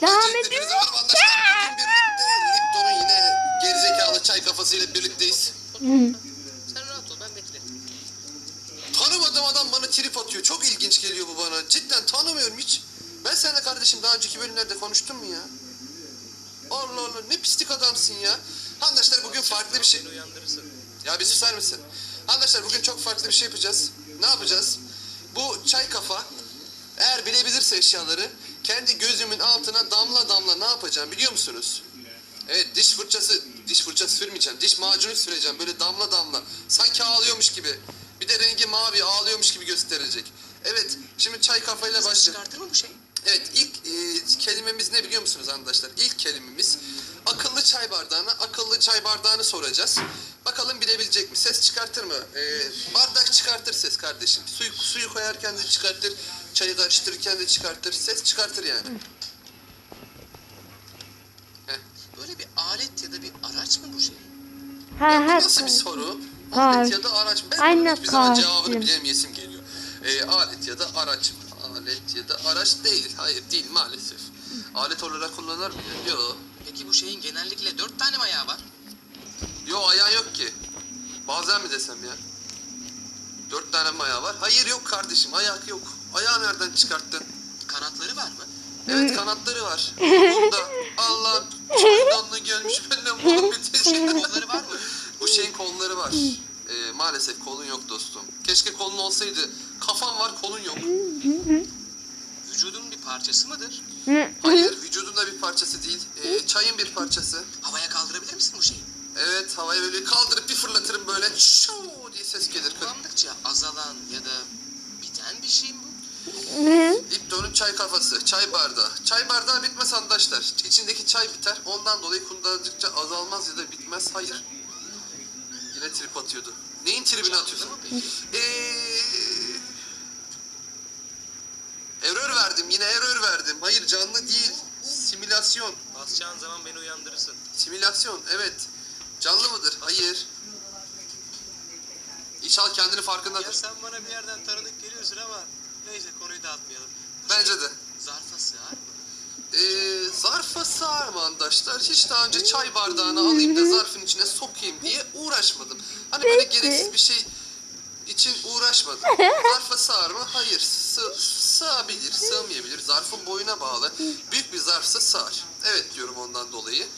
Devam Öncelikle ediyor. hepinize merhaba arkadaşlar. Bugün birlikte Lipton'un yine gerizekalı çay kafasıyla birlikteyiz. Sen rahat ol ben beklerim. Tanımadığım adam bana trip atıyor. Çok ilginç geliyor bu bana. Cidden tanımıyorum hiç. Ben seninle kardeşim daha önceki bölümlerde konuştum mu ya? Allah Allah ne pislik adamsın ya. Arkadaşlar bugün farklı bir şey... Ya bir susar mısın? Arkadaşlar bugün çok farklı bir şey yapacağız. Ne yapacağız? Bu çay kafa eğer bilebilirse eşyaları kendi gözümün altına damla damla ne yapacağım biliyor musunuz? Evet diş fırçası, diş fırçası sürmeyeceğim. Diş macunu süreceğim böyle damla damla. Sanki ağlıyormuş gibi. Bir de rengi mavi ağlıyormuş gibi gösterecek. Evet şimdi çay kafayla başlayalım. Çıkartır mı bu şey? Evet ilk e, kelimemiz ne biliyor musunuz arkadaşlar? İlk kelimemiz akıllı çay bardağına akıllı çay bardağını soracağız. Bakalım bilebilecek mi? Ses çıkartır mı? E, bardak çıkartır ses kardeşim. Suyu, suyu koyarken de çıkartır. Çayı karıştırırken de çıkartır. Ses çıkartır yani. Heh. Böyle bir alet ya da bir araç mı bu şey? Ha Ya bu nasıl bir soru? Alet ya da araç. Ben Aynen hiçbir zaman cevabını bilemeyesim geliyor. E, alet ya da araç. Alet ya da araç değil. Hayır değil maalesef. Alet olarak kullanılır mı? Yok. Peki bu şeyin genellikle dört tane mi ayağı var? Yo ayağı yok ki. Bazen mi desem ya? Dört tane mi ayağı var? Hayır yok kardeşim ayak yok. Ayağı nereden çıkarttın? Kanatları var mı? Evet kanatları var. Bunda Allah çaydanlığı gelmiş benden bunu bitecek. Kolları var mı? Bu şeyin kolları var. Ee, maalesef kolun yok dostum. Keşke kolun olsaydı. Kafan var kolun yok. Vücudun bir parçası mıdır? Hayır vücudunda bir parçası değil. Ee, çayın bir parçası. Havaya kaldırabilir misin bu şeyi? Evet havaya böyle kaldırıp bir fırlatırım böyle. Şuu diye ses gelir. Kullandıkça azalan ya da biten bir şey mi bu? Lipton'un çay kafası, çay bardağı. Çay bardağı bitmez arkadaşlar. İçindeki çay biter. Ondan dolayı kullandıkça azalmaz ya da bitmez. Hayır. Yine trip atıyordu. Neyin tribini atıyorsun? Eee... Error verdim. Yine error verdim. Hayır canlı değil. Simülasyon. Basacağın zaman beni uyandırırsın. Simülasyon. Evet. Canlı mıdır? Hayır. İnşallah kendini Ya farkındadır. sen bana bir yerden tanıdık geliyorsun ama neyse konuyu dağıtmayalım. Bence de. Zarfa sığar mı? Ee, zarfa sığar mı arkadaşlar? Hiç daha önce çay bardağını alayım da zarfın içine sokayım diye uğraşmadım. Hani böyle gereksiz bir şey için uğraşmadım. Zarfa sığar mı? Hayır. Sığ, sığabilir, sığmayabilir. Zarfın boyuna bağlı. Büyük bir zarfsa sığar. Evet diyorum ondan dolayı.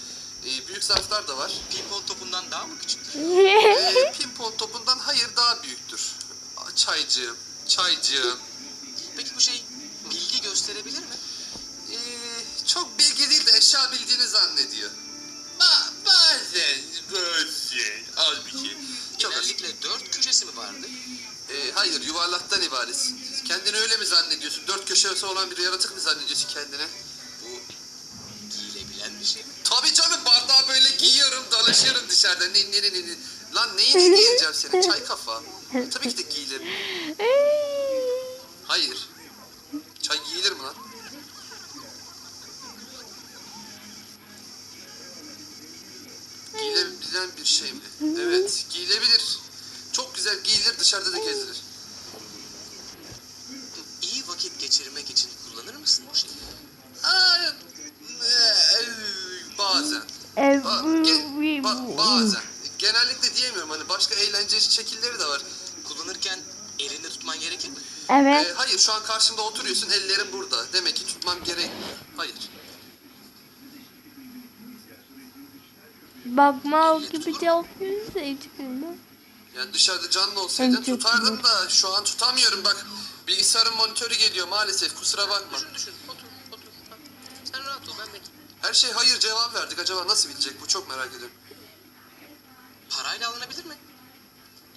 Ee, büyük zarflar da var. Pimpon topundan daha mı küçüktür? Ee, pimpon topundan hayır daha büyüktür. Çaycığım, çaycığım. Peki bu şey bilgi gösterebilir mi? Ee, çok bilgi değil de eşya bildiğini zannediyor. Ba bazen bazen az bir şey. Çok az. Genellikle dört köşesi mi vardı? Ee, hayır yuvarlaktan ibaretsin. Kendini öyle mi zannediyorsun? Dört köşesi olan bir yaratık mı zannediyorsun kendine? Bu giyilebilen bir şey mi? Tabii canım bardağı böyle giyiyorum dolaşıyorum dışarıda. Ne, ne, ne, ne. Lan neyini giyeceğim senin? Çay kafa. Tabii ki de giyilir. Hayır. Çay giyilir mi lan? Giyilebilen bir şey mi? Evet, giyilebilir. Çok güzel giyilir, dışarıda da gezilir. İyi vakit geçirmek için kullanır mısın bu şeyi? Aa, e, bazen. Ba- ge- ba- bazen. Genellikle diyemiyorum hani başka eğlence şekilleri de var. Kullanırken elinde tutman gerekir mi? Evet. Ee, hayır şu an karşımda oturuyorsun ellerim burada. Demek ki tutmam gerekmiyor. Hayır. Bakma gibi cevap verirse çıkıyor. Yani dışarıda canlı çok tutardım da şu an tutamıyorum bak. Bilgisayarın monitörü geliyor maalesef kusura bakma. Düşün düşün otur otur. Ha, Sen rahat ol ben bekliyorum. Her şey hayır cevap verdik. Acaba nasıl bilecek bu çok merak ediyorum. Parayla alınabilir mi?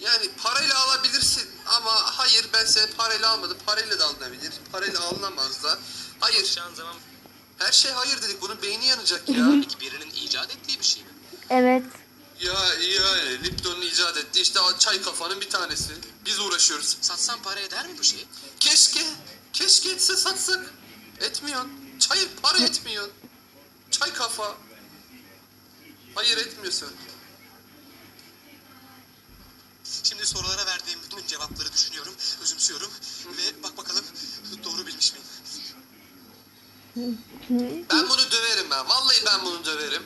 Yani parayla alabilirsin ama hayır ben seni parayla almadım. Parayla da alınabilir. Parayla alınamaz da. Hayır. Basacağın zaman Her şey hayır dedik. Bunun beyni yanacak ya. peki birinin icat ettiği bir şey mi? Evet. ya yani Lipton'un icat ettiği işte çay kafanın bir tanesi. Biz uğraşıyoruz. Satsan para eder mi bu şey? Keşke, keşke etse satsak. Etmiyorsun. Çay para etmiyorsun. Çay kafa. Hayır etmiyorsun. Şimdi sorulara verdiğim bütün cevapları düşünüyorum, özümsüyorum ve bak bakalım doğru bilmiş miyim? Ben bunu döverim ben. Vallahi ben bunu döverim.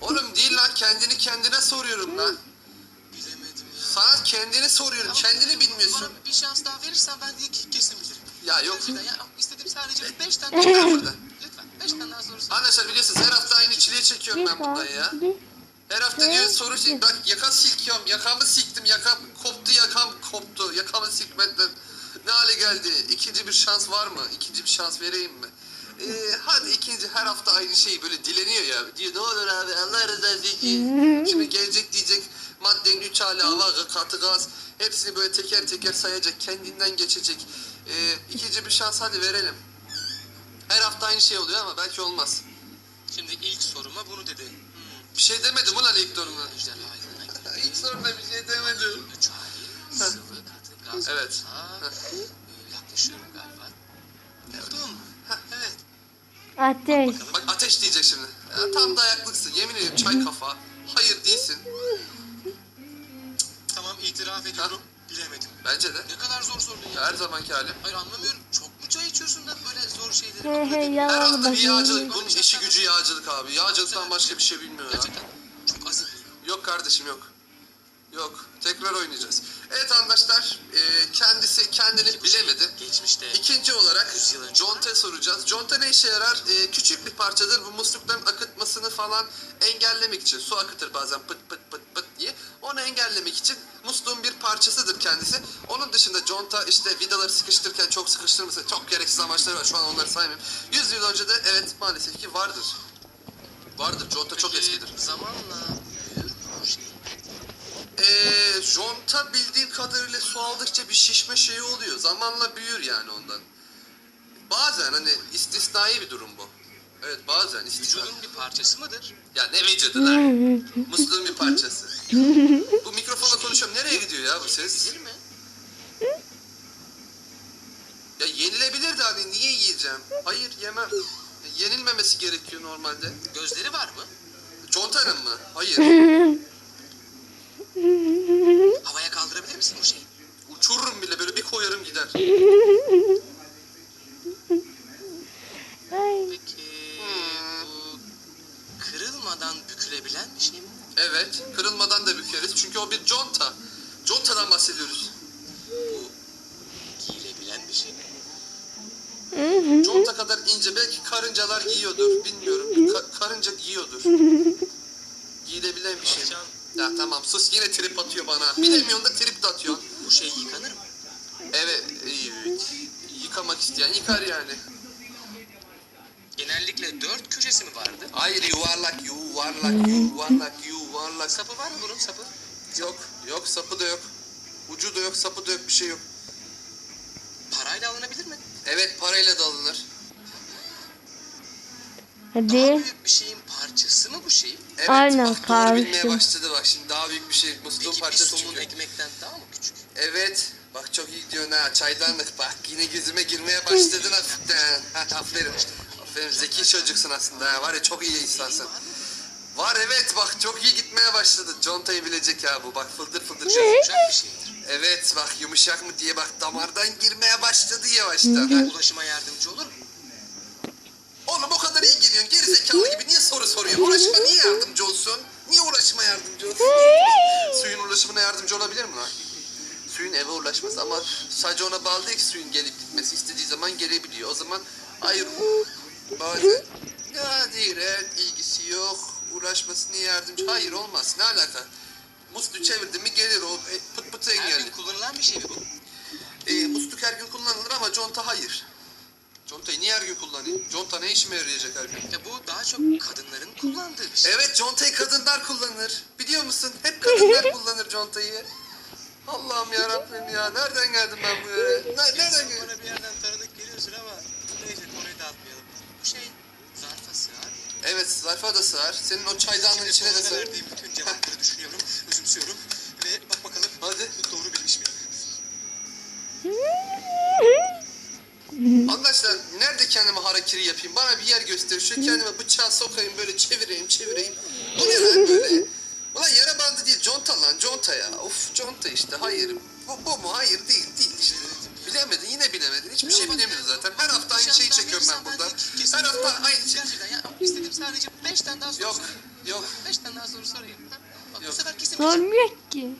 Oğlum değil lan kendini kendine soruyorum lan. Bilemedim ya. Sana kendini soruyorum. Kendini bilmiyorsun. Bana bir şans daha verirsen ben de iki kesin bilirim. Ya yok. Ya istedim sadece beş tane Gel burada. Beş tane daha soru sor. Arkadaşlar biliyorsunuz her hafta aynı çileyi çekiyorum ben bundan ya. Her hafta diyor soru şey, bak yaka silkiyorum, yakamı siktim, yakam koptu, yakam koptu, yakamı sikmeden ne hale geldi? İkinci bir şans var mı? İkinci bir şans vereyim mi? Ee, hadi ikinci her hafta aynı şeyi böyle dileniyor ya. Diyor ne olur abi Allah rızası için. Şimdi gelecek diyecek maddenin üç hali hava, katı gaz. Hepsini böyle teker teker sayacak, kendinden geçecek. Ee, ikinci bir şans hadi verelim. Her hafta aynı şey oluyor ama belki olmaz. Şimdi ilk soruma bunu dedi. Hmm. Bir şey demedim ulan ilk aydınına İlk soruna bir şey demedim. Üç hali sıvı katı gaz Evet. e, yaklaşıyorum galiba. Buldum. Evet. Ateş. Bak ateş diyecek şimdi. Ya, tam dayaklıksın yemin ediyorum çay kafa. Hayır değilsin. Tamam itiraf ediyorum. Bilemedim. Bence de. Ne kadar zor sordun ya. Her zamanki halim. Hayır anlamıyorum. Çok mu çay içiyorsun da böyle zor şeyleri He he edemiyorsun? Her hafta bir yağcılık. bakayım. Bunun işi gücü yağcılık abi. Yağcılıktan başka bir şey bilmiyor ya. Gerçekten çok azim. Yok kardeşim yok. Yok. Tekrar oynayacağız. Evet arkadaşlar. e, kendisi kendini bilemedi. Geçmişte İkinci olarak Yüz yıl önce. conta soracağız. Conta ne işe yarar? Ee, küçük bir parçadır. Bu muslukların akıtmasını falan engellemek için. Su akıtır bazen pıt pıt pıt. Onu engellemek için musluğun bir parçasıdır kendisi. Onun dışında conta işte vidaları sıkıştırırken çok sıkıştırması çok gereksiz amaçları var. Şu an onları saymayayım. 100 yıl önce de evet maalesef ki vardır. Vardır. Conta çok Peki, eskidir. Zamanla şey? Ee, jonta bildiğim kadarıyla su aldıkça bir şişme şeyi oluyor. Zamanla büyür yani ondan. Bazen hani istisnai bir durum bu. Evet bazen istisnai. Vücudun bir parçası mıdır? Ya ne vücudu lan? Musluğun bir parçası. bu mikrofonla konuşuyorum. Nereye gidiyor ya bu ses? Değil mi? Ya yenilebilir de hani niye yiyeceğim? Hayır yemem. Ya, Yenilmemesi gerekiyor normalde. Gözleri var mı? Contanın mı? Hayır. Havaya kaldırabilir misin bu şeyi? Uçururum bile böyle bir koyarım gider. Peki Hmm. bu kırılmadan bükülebilen bir şey mi? Evet. Kırılmadan da bükeriz. Çünkü o bir conta. Contadan bahsediyoruz. Bu giyilebilen bir şey mi? Conta kadar ince. Belki karıncalar giyiyordur. Bilmiyorum. Ka- karınca giyiyordur. Giyilebilen bir şey. mi? Ya tamam sus yine trip atıyor bana. Bilemiyorsun da trip de atıyorsun. Bu şey yıkanır mı? Evet. evet. Yıkamak isteyen yıkar yani. Genellikle dört köşesi mi vardı? Hayır yuvarlak yuvarlak yuvarlak yuvarlak. Sapı var mı bunun sapı? Yok. Yok sapı da yok. Ucu da yok sapı da yok bir şey yok. Parayla alınabilir mi? Evet parayla da alınır. Daha Hadi. büyük bir şeyin parçası mı bu şey? Evet Aynen, bak doğru bilmeye başladı bak şimdi daha büyük bir şey. Musluğun Peki bir parçası somun çünkü. ekmekten daha mı küçük? Evet. Bak çok iyi gidiyorsun ha. Çaydanlık bak. Yine gözüme girmeye başladın hafiften. Ha, aferin. Aferin. Zeki çocuksun aslında. ha. Var ya çok iyi insansın. Var evet bak çok iyi gitmeye başladı. Contayı bilecek ya bu. Bak fıldır fıldır. Yumuşak bir şeydir. Evet bak yumuşak mı diye bak damardan girmeye başladı yavaştan. ha. Ulaşıma yardımcı olur mu? Oğlum o kadar iyi geliyorsun. Geri zekalı gibi niye soru soruyorsun? Ulaşıma niye yardımcı olsun? Niye ulaşıma yardımcı olsun? Suyun ulaşımına yardımcı olabilir mi lan? Suyun eve ulaşması ama sadece ona bağlı değil ki suyun gelip gitmesi. istediği zaman gelebiliyor. O zaman hayır bazen nadiren ilgisi yok. Ulaşması niye yardımcı? Hayır olmaz. Ne alaka? Musluğu çevirdi mi gelir o e, pıt pıtı Her engelli. gün kullanılan bir şey mi bu? E, musluk her gün kullanılır ama conta hayır. Contayı niye her gün kullanayım? Conta ne işime yarayacak her gün? Ya bu daha çok kadınların kullandığı bir şey. Evet contayı kadınlar kullanır. Biliyor musun? Hep kadınlar kullanır contayı. Allah'ım ya Rabbim ya. Nereden geldim ben bu yere? Ne, nereden geldim? bana bir yerden tanıdık geliyorsun ama neyse konuyu dağıtmayalım. Bu şey zarfa sığar. Evet zarfa da sığar. Senin o çaydanlığın Şimdi içine de sığar. verdiğim bütün cevapları düşünüyorum, özümsüyorum ve bak bakalım Hadi. doğru bilmiş miyim? Arkadaşlar nerede kendime harakiri yapayım? Bana bir yer göster. Şu kendime bıçağı sokayım böyle çevireyim çevireyim. Bu ne lan böyle? Ulan yara bandı değil conta lan conta ya. Of conta işte hayır. Bu, bu mu? Hayır değil değil işte. Bilemedin yine bilemedin. Hiçbir şey bilemiyorsun zaten. Her hafta aynı Şans sadece 5 tane daha soru Yok, sorayım. yok. 5 tane daha soru sorayım. Ha? Bak Yok. bu sefer kesin bileceğim. Sormuyor ki.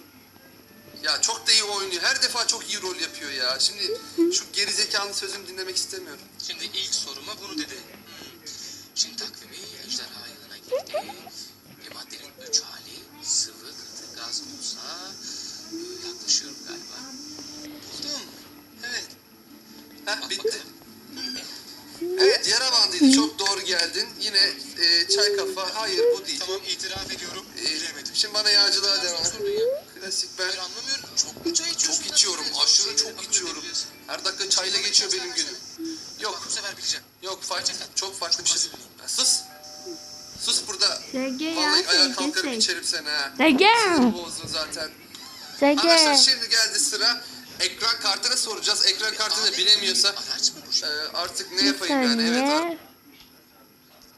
Ya çok da iyi oynuyor. Her defa çok iyi rol yapıyor ya. Şimdi şu gerizekalı sözünü dinlemek istemiyorum. Şimdi ilk soruma bunu dedi. Hmm. Şimdi takvimi ejderha yılına girdi. Bir maddenin üç hali sıvı, katı, gaz olsa e, yaklaşıyorum galiba. Buldum. Evet. Heh bitti. Evet yara bandıydı. Çok doğru geldin. Yine e, çay kafa. Hayır bu değil. Tamam itiraf ediyorum. E, Bilemedim. şimdi bana yağcılığa devam. Klasik ben Ben anlamıyorum. Çok mu çay içiyorsun? çok içiyorum. Aşırı şeyleri çok içiyorum. Her dakika çayla geçiyor benim günüm. Yok. bu sefer bileceğim. Yok farklı. Çok farklı bir şey. Sus. Sus burada. SG ya Vallahi ayağa kalkarım SG. içerim seni ha. SG. Sinir bozdun zaten. Arkadaşlar SG. şimdi geldi sıra. Ekran kartını soracağız. Ekran kartını bilemiyorsa Araç mı bu şey? e, artık ne yapayım yani? saniye.